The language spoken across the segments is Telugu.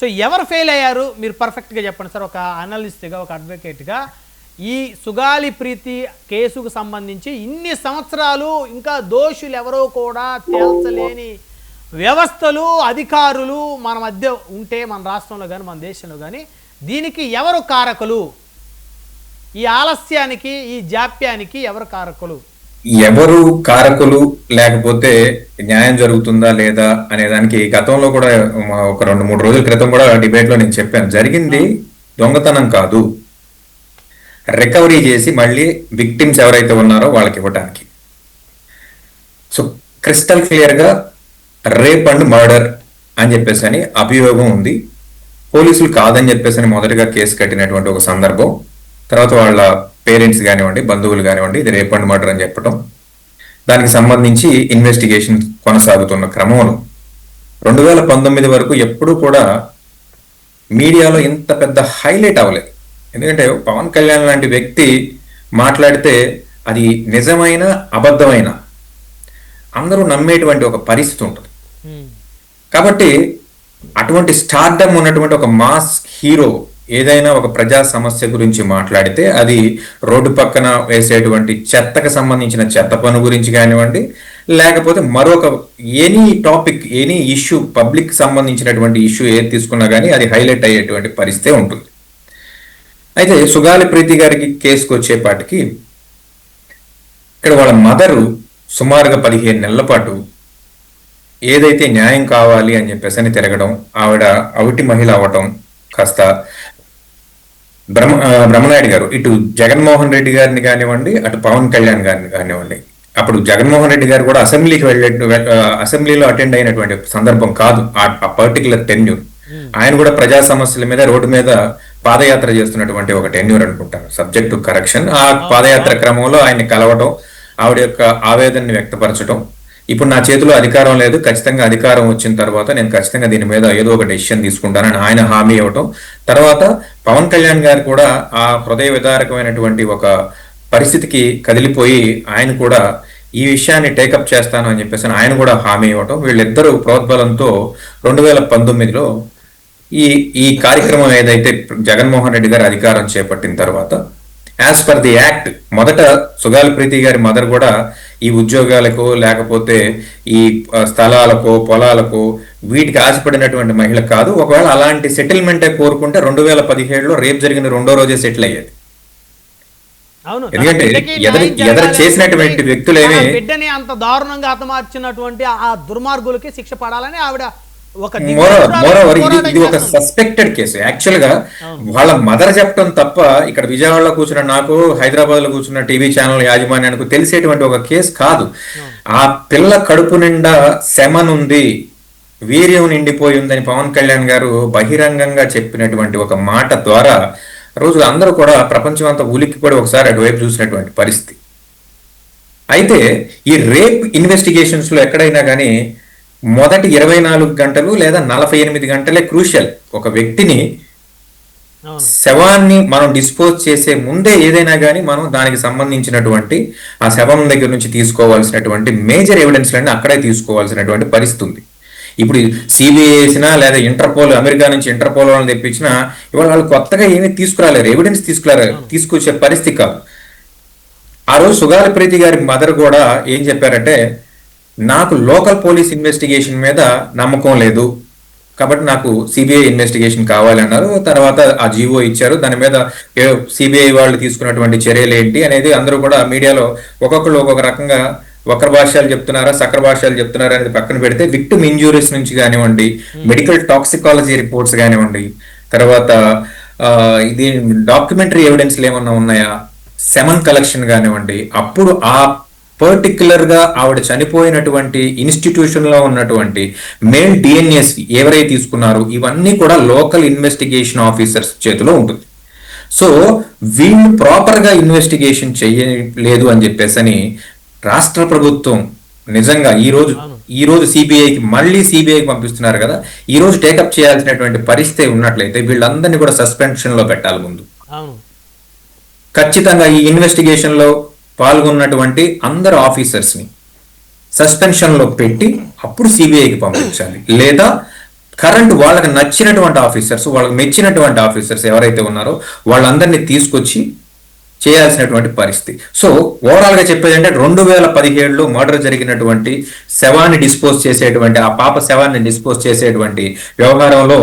సో ఎవరు ఫెయిల్ అయ్యారు? మీరు పర్ఫెక్ట్గా చెప్పండి సార్. ఒక అనలిస్ట్గా ఒక అడ్వకేట్గా ఈ సుగాలి ప్రీతి కేసుకు సంబంధించి ఇన్ని సంవత్సరాలు ఇంకా దోషులు ఎవరో కూడా తేల్చలేని వ్యవస్థలు అధికారులు మన మధ్య ఉంటే మన రాష్ట్రంలో కానీ మన దేశంలో కానీ దీనికి ఎవరు కారకులు? ఈ ఆలస్యానికి ఈ జాప్యానికి ఎవరు కారకులు? ఎవరు కారకులు లేకపోతే న్యాయం జరుగుతుందా లేదా అనే దానికి గతంలో కూడా ఒక రెండు మూడు రోజుల క్రితం కూడా డిబేట్లో నేను చెప్పాను. జరిగింది దొంగతనం కాదు. రికవరీ చేసి మళ్ళీ విక్టిమ్స్ ఎవరైతే ఉన్నారో వాళ్ళకి ఇవ్వటానికి. సో క్రిస్టల్ క్లియర్గా రేప్ అండ్ మర్డర్ అని చెప్పేసి అని అభియోగం ఉంది. పోలీసులు కాదని చెప్పేసి అని మొదటగా కేసు కట్టినటువంటి ఒక సందర్భం. తర్వాత వాళ్ళ పేరెంట్స్ కానివ్వండి బంధువులు కానివ్వండి ఇది రేప్ అండ్ మర్డర్ అని చెప్పడం దానికి సంబంధించి ఇన్వెస్టిగేషన్ కొనసాగుతున్న క్రమంలో రెండు వేల పంతొమ్మిది వరకు ఎప్పుడూ కూడా మీడియాలో ఇంత పెద్ద హైలైట్ అవ్వలేదు. ఎందుకంటే పవన్ కళ్యాణ్ లాంటి వ్యక్తి మాట్లాడితే అది నిజమైన అబద్ధమైన అందరూ నమ్మేటువంటి ఒక పరిస్థితి ఉంటుంది. కాబట్టి అటువంటి స్టార్డమ్ ఉన్నటువంటి ఒక మాస్ హీరో ఏదైనా ఒక ప్రజా సమస్య గురించి మాట్లాడితే అది రోడ్డు పక్కన వేసేటువంటి చెత్తకు సంబంధించిన చెత్త పను గురించి కానివ్వండి లేకపోతే మరొక any topic any issue public సంబంధించినటువంటి ఇష్యూ ఏది తీసుకున్నా కానీ అది హైలైట్ అయ్యేటువంటి పరిస్థితి ఉంటుంది. అయితే సుగాలి ప్రీతి గారికి కేసుకు వచ్చేపాటికి ఇక్కడ వాళ్ళ మదరు సుమారుగా పదిహేను నెలల పాటు ఏదైతే న్యాయం కావాలి అని చెప్పేసి అని తిరగడం ఆవిడ అవిటి మహిళ అవ్వటం కాస్త బ్రహ్మ బ్రహ్మనాయుడు గారు ఇటు జగన్మోహన్ రెడ్డి గారిని కానివ్వండి అటు పవన్ కళ్యాణ్ గారిని కానివ్వండి. అప్పుడు జగన్మోహన్ రెడ్డి గారు కూడా అసెంబ్లీకి వెళ్ళే అసెంబ్లీలో అటెండ్ అయినటువంటి సందర్భం కాదు. ఆ పర్టికులర్ టెన్యూర్. ఆయన కూడా ప్రజా సమస్యల మీద రోడ్డు మీద పాదయాత్ర చేస్తున్నటువంటి ఒక టెన్యూర్ అనుకుంటారు సబ్జెక్ట్ టు కరెక్షన్ ఆ పాదయాత్ర క్రమంలో ఆయన్ని కలవటం ఆవిడ యొక్క ఆవేదనని వ్యక్తపరచడం ఇప్పుడు నా చేతిలో అధికారం లేదు ఖచ్చితంగా అధికారం వచ్చిన తర్వాత నేను ఖచ్చితంగా దీని మీద ఏదో ఒక డెసిషన్ తీసుకుంటానని ఆయన హామీ ఇవ్వటం. తర్వాత పవన్ కళ్యాణ్ గారు కూడా ఆ హృదయ విదారకమైనటువంటి ఒక పరిస్థితికి కదిలిపోయి ఆయన కూడా ఈ విషయాన్ని టేకప్ చేస్తాను అని చెప్పేసి ఆయన కూడా హామీ ఇవ్వటం. వీళ్ళిద్దరూ ప్రోద్బలంతో రెండు వేల పంతొమ్మిదిలో ఈ ఈ కార్యక్రమం ఏదైతే జగన్మోహన్ రెడ్డి గారు అధికారం చేపట్టిన తర్వాత యాజ్ పర్ ది యాక్ట్ మొదట సుగాలి ప్రీతి గారి మదర్ కూడా ఈ ఉద్యోగాలకు లేకపోతే ఈ స్థలాలకు పొలాలకు వీటికి ఆశపడినటువంటి మహిళ కాదు. ఒకవేళ అలాంటి సెటిల్మెంటే కోరుకుంటే రెండు వేల పదిహేడులో రేపు జరిగిన రెండో రోజే సెటిల్ అయ్యేది. ఎందుకంటే ఎదరు- చేసినటువంటి వ్యక్తులేమి- బిడ్డని అంత దారుణంగా హతమార్చినటువంటి ఆ దుర్మార్గులకి శిక్ష పడాలని ఆవిడ ఇది ఒక. సస్పెక్టెడ్ కేసు యాక్చువల్గా వాళ్ళ మదర్ చెప్పడం తప్ప ఇక్కడ విజయవాడలో కూర్చున్న నాకు హైదరాబాద్లో కూర్చున్న టీవీ ఛానల్ యాజమాన్యానికి తెలిసేటువంటి ఒక కేసు కాదు. ఆ పిల్ల కడుపు నిండా శమనుంది వీర్యం నిండిపోయి ఉందని పవన్ కళ్యాణ్ గారు బహిరంగంగా చెప్పినటువంటి ఒక మాట ద్వారా రోజు అందరూ కూడా ప్రపంచం అంతా ఉలిక్కి కూడా ఒకసారి అటువైపు చూసినటువంటి పరిస్థితి. అయితే ఈ రేప్ ఇన్వెస్టిగేషన్స్లో ఎక్కడైనా కానీ మొదటి ఇరవై నాలుగు గంటలు లేదా నలభై ఎనిమిది గంటలే క్రూషియల్. ఒక వ్యక్తిని శవాన్ని మనం డిస్పోజ్ చేసే ముందే ఏదైనా కానీ మనం దానికి సంబంధించినటువంటి ఆ శవం దగ్గర నుంచి తీసుకోవాల్సినటువంటి మేజర్ ఎవిడెన్స్ లన్నీ అక్కడే తీసుకోవాల్సినటువంటి పరిస్థితి ఉంది. ఇప్పుడు సిబిఐ వేసినా లేదా ఇంటర్పోల్ అమెరికా నుంచి ఇంటర్పోల్ వాళ్ళని తెప్పించినా ఇవాళ వాళ్ళు కొత్తగా ఏమీ తీసుకురాలేరు ఎవిడెన్స్ తీసుకురాలేరు తీసుకొచ్చే పరిస్థితి కాదు. ఆ రోజు సుగాలి ప్రీతి గారి మదర్ కూడా ఏం చెప్పారంటే నాకు లోకల్ పోలీస్ ఇన్వెస్టిగేషన్ మీద నమ్మకం లేదు. కాబట్టి నాకు సిబిఐ ఇన్వెస్టిగేషన్ కావాలి అన్నారు. తర్వాత ఆ జీవో ఇచ్చారు. దాని మీద సిబిఐ వాళ్ళు తీసుకున్నటువంటి చర్యలు ఏంటి అనేది అందరూ కూడా మీడియాలో ఒక్కొక్కరు ఒక్కొక్క రకంగా వక్ర భాష్యాలు చెప్తున్నారా సక్ర భాష్యాలు చెప్తున్నారా అనేది పక్కన పెడితే విక్టిమ్ ఇంజూరీస్ నుంచి కానివ్వండి మెడికల్ టాక్సికాలజీ రిపోర్ట్స్ కానివ్వండి తర్వాత ఇది డాక్యుమెంటరీ ఎవిడెన్స్లు ఏమన్నా ఉన్నాయా? సెమన్ కలెక్షన్ కానివ్వండి అప్పుడు ఆ పర్టికులర్గా ఆవిడ చనిపోయినటువంటి ఇన్స్టిట్యూషన్లో ఉన్నటువంటి మేల్ డిఎన్ఎస్ ఎవరైతే తీసుకున్నారు ఇవన్నీ కూడా లోకల్ ఇన్వెస్టిగేషన్ ఆఫీసర్స్ చేతిలో ఉంటుంది. సో వీళ్ళు ప్రాపర్గా ఇన్వెస్టిగేషన్ చేయలేదు అని చెప్పేసి అని రాష్ట్ర ప్రభుత్వం నిజంగా ఈ రోజు ఈ రోజు సిబిఐకి మళ్ళీ సిబిఐకి పంపిస్తున్నారు కదా ఈ రోజు టేకప్ చేయాల్సినటువంటి పరిస్థితి ఉన్నట్లయితే వీళ్ళందరినీ కూడా సస్పెన్షన్లో పెట్టాలి ముందు. ఖచ్చితంగా ఈ ఇన్వెస్టిగేషన్లో పాల్గొన్నటువంటి అందరు ఆఫీసర్స్ని సస్పెన్షన్లో పెట్టి అప్పుడు సిబిఐకి పంపించాలి. లేదా కరెంట్ వాళ్ళకి నచ్చినటువంటి ఆఫీసర్స్ వాళ్ళకి మెచ్చినటువంటి ఆఫీసర్స్ ఎవరైతే ఉన్నారో వాళ్ళందరినీ తీసుకొచ్చి చేయాల్సినటువంటి పరిస్థితి. సో ఓవరాల్గా చెప్పేది అంటే రెండు వేల పదిహేడులో మర్డర్ జరిగినటువంటి శవాన్ని డిస్పోజ్ చేసేటువంటి ఆ పాప శవాన్ని డిస్పోజ్ చేసేటువంటి వ్యవహారంలో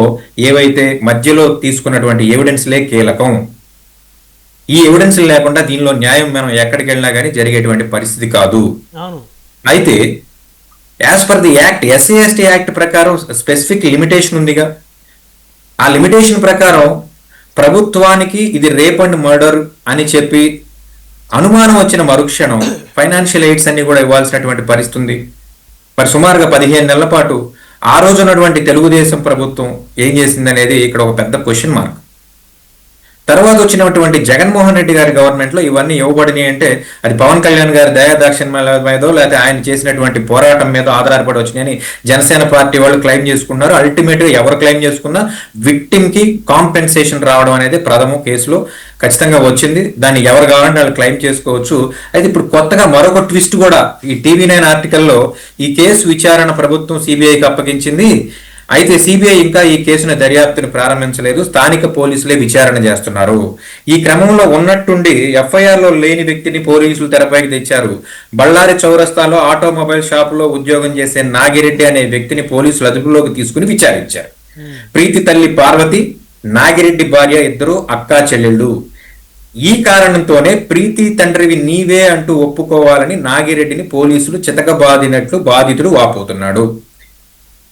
ఏవైతే మధ్యలో తీసుకున్నటువంటి ఎవిడెన్స్లే కీలకం. ఈ ఎవిడెన్స్ లేకుండా దీనిలో న్యాయం మనం ఎక్కడికి వెళ్ళినా కానీ జరిగేటువంటి పరిస్థితి కాదు. అయితే as per the act SC ST act ప్రకారం స్పెసిఫిక్ లిమిటేషన్ ఉందిగా. ఆ లిమిటేషన్ ప్రకారం ప్రభుత్వానికి ఇది రేప్ అండ్ మర్డర్ అని చెప్పి అనుమానం వచ్చిన మరుక్షణం ఫైనాన్షియల్ ఎయిడ్స్ అన్ని కూడా ఇవ్వాల్సినటువంటి పరిస్థితి ఉంది. మరి సుమారుగా పదిహేను నెలల పాటు ఆ రోజు ఉన్నటువంటి తెలుగుదేశం ప్రభుత్వం ఏం చేసింది అనేది ఇక్కడ ఒక పెద్ద క్వశ్చన్ మార్క్ తర్వాత వచ్చినటువంటి జగన్మోహన్ రెడ్డి గారి గవర్నమెంట్లో ఇవన్నీ ఇవ్వబడినాయి అంటే అది పవన్ కళ్యాణ్ గారి దయాదాక్షిణ్యాల మీదో లేకపోతే ఆయన చేసినటువంటి పోరాటం మీద ఆధారపడి వచ్చినాయని జనసేన పార్టీ వాళ్ళు క్లెయిమ్ చేసుకున్నారు. అల్టిమేట్గా ఎవరు క్లెయిమ్ చేసుకున్నా విక్టిమ్కి కాంపెన్సేషన్ రావడం అనేది ప్రథమ కేసులో ఖచ్చితంగా వచ్చింది. దాన్ని ఎవరు కావాలంటే వాళ్ళు క్లెయిమ్ చేసుకోవచ్చు. అయితే ఇప్పుడు కొత్తగా మరొక ట్విస్ట్ కూడా ఈ టీవీ నైన్ ఆర్టికల్లో ఈ కేసు విచారణ ప్రభుత్వం సిబిఐకి అప్పగించింది. అయితే సిబిఐ ఇంకా ఈ కేసును దర్యాప్తును ప్రారంభించలేదు. స్థానిక పోలీసులే విచారణ చేస్తున్నారు. ఈ క్రమంలో ఉన్నట్టుండి ఎఫ్ఐఆర్లో లేని వ్యక్తిని పోలీసులు తెరపైకి తెచ్చారు. బళ్ళారి చౌరస్తాలో ఆటోమొబైల్ షాప్లో ఉద్యోగం చేసే నాగిరెడ్డి అనే వ్యక్తిని పోలీసులు అదుపులోకి తీసుకుని విచారించారు. ప్రీతి తల్లి పార్వతి నాగిరెడ్డి భార్య ఇద్దరు అక్కా చెల్లెళ్ళు. ఈ కారణంతోనే ప్రీతి తండ్రివి నీవే అంటూ ఒప్పుకోవాలని నాగిరెడ్డిని పోలీసులు చితకబాదినట్లు బాధితుడు వాపోతున్నాడు.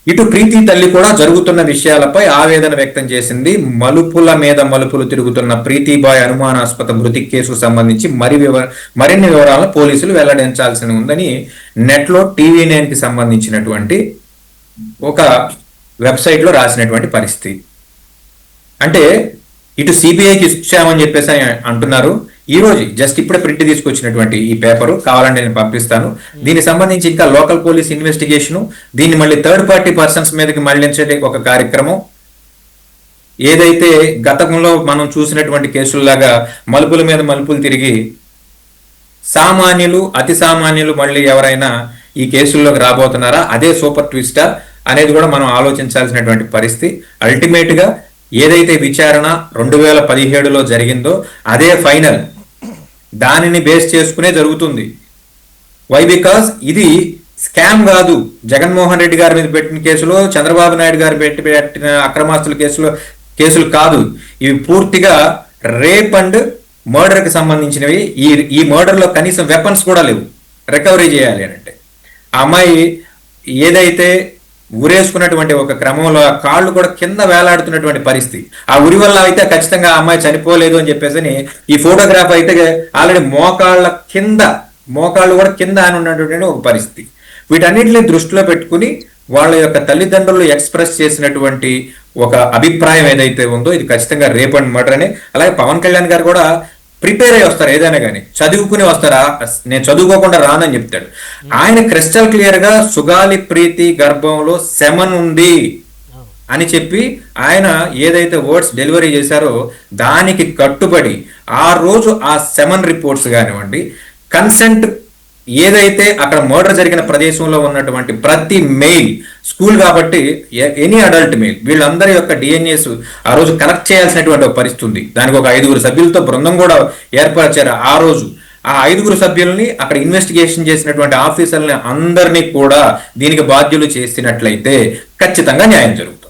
ఇటు ప్రీతి తల్లి కూడా జరుగుతున్న విషయాలపై ఆవేదన వ్యక్తం చేసింది. మలుపుల మీద మలుపులు తిరుగుతున్న ప్రీతిబాయ్ అనుమానాస్పద మృతి కేసుకు సంబంధించి మరి వివర మరిన్ని వివరాలను పోలీసులు వెల్లడించాల్సి ఉందని నెట్లో టీవీ నైన్కి సంబంధించినటువంటి ఒక వెబ్సైట్లో రాసినటువంటి పరిస్థితి. అంటే ఇటు సిబిఐకి ఇచ్చామని చెప్పేసి అంటున్నారు. ఈ రోజు జస్ట్ ఇప్పుడే ప్రింట్ తీసుకొచ్చినటువంటి ఈ పేపర్ కావాలంటే నేను పంపిస్తాను. దీనికి సంబంధించి ఇంకా లోకల్ పోలీస్ ఇన్వెస్టిగేషన్ దీన్ని మళ్ళీ థర్డ్ పార్టీ పర్సన్స్ మీదకి మళ్ళించే ఒక కార్యక్రమం. ఏదైతే గతంలో మనం చూసినటువంటి కేసుల్లాగా మలుపుల మీద మలుపులు తిరిగి సామాన్యులు అతి సామాన్యులు మళ్ళీ ఎవరైనా ఈ కేసుల్లోకి రాబోతున్నారా? అదే సూపర్ ట్విస్టా అనేది కూడా మనం ఆలోచించాల్సినటువంటి పరిస్థితి. అల్టిమేట్గా ఏదైతే విచారణ రెండు వేల పదిహేడులో జరిగిందో అదే ఫైనల్ దానిని బేస్ చేసుకునే జరుగుతుంది. వై బికాస్ ఇది స్కామ్ కాదు. జగన్మోహన్ రెడ్డి గారి మీద పెట్టిన కేసులో చంద్రబాబు నాయుడు గారు పెట్టి పెట్టిన అక్రమాస్తుల కేసులో కేసులు కాదు. ఇవి పూర్తిగా రేప్ అండ్ మర్డర్కి సంబంధించినవి. ఈ ఈ మర్డర్లో కనీసం వెపన్స్ కూడా లేవు. రికవరీ చేయాలి అని అంటే. ఆ అమ్మాయి ఏదైతే ఊరేసుకున్నటువంటి ఒక క్రమంలో ఆ కాళ్ళు కూడా కింద వేలాడుతున్నటువంటి పరిస్థితి. ఆ ఉరి వల్ల అయితే ఖచ్చితంగా ఆ అమ్మాయి చనిపోలేదు అని చెప్పేసి ఈ ఫోటోగ్రాఫ్ అయితే ఆల్రెడీ మోకాళ్ళ కింద మోకాళ్ళు కూడా కింద అని ఉన్నటువంటి ఒక పరిస్థితి. వీటన్నిటిని దృష్టిలో పెట్టుకుని వాళ్ళ యొక్క తల్లిదండ్రులు ఎక్స్ప్రెస్ చేసినటువంటి ఒక అభిప్రాయం ఏదైతే ఉందో ఇది ఖచ్చితంగా రేప్ అండ్ మర్డర్ అని అలాగే పవన్ కళ్యాణ్ గారు కూడా ప్రిపేర్ అయ్యి వస్తారు ఏదైనా కానీ. చదువుకుని వస్తారా? నేను చదువుకోకుండా రానని చెప్తాడు. ఆయన క్రిస్టల్ క్లియర్గా సుగాలి ప్రీతి గర్భంలో సెమన్ ఉంది అని చెప్పి ఆయన ఏదైతే వర్డ్స్ డెలివరీ చేశారో దానికి కట్టుబడి ఆ రోజు ఆ సెమన్ రిపోర్ట్స్ కానివ్వండి కన్సెంట్ ఏదైతే అక్కడ మర్డర్ జరిగిన ప్రదేశంలో ఉన్నటువంటి ప్రతి మెయిల్ స్కూల్ కాబట్టి ఎనీ అడల్ట్ మెయిల్ వీళ్ళందరి యొక్క డిఎన్ఏస్ ఆ రోజు కలెక్ట్ చేయాల్సినటువంటి ఒక పరిస్థితి ఉంది. దానికి ఒక ఐదుగురు సభ్యులతో బృందం కూడా ఏర్పరిచారు. ఆ రోజు ఆ ఐదుగురు సభ్యుల్ని అక్కడ ఇన్వెస్టిగేషన్ చేసినటువంటి ఆఫీసర్లని అందరినీ కూడా దీనికి బాధ్యులు చేసినట్లయితే ఖచ్చితంగా న్యాయం జరుగుతుంది.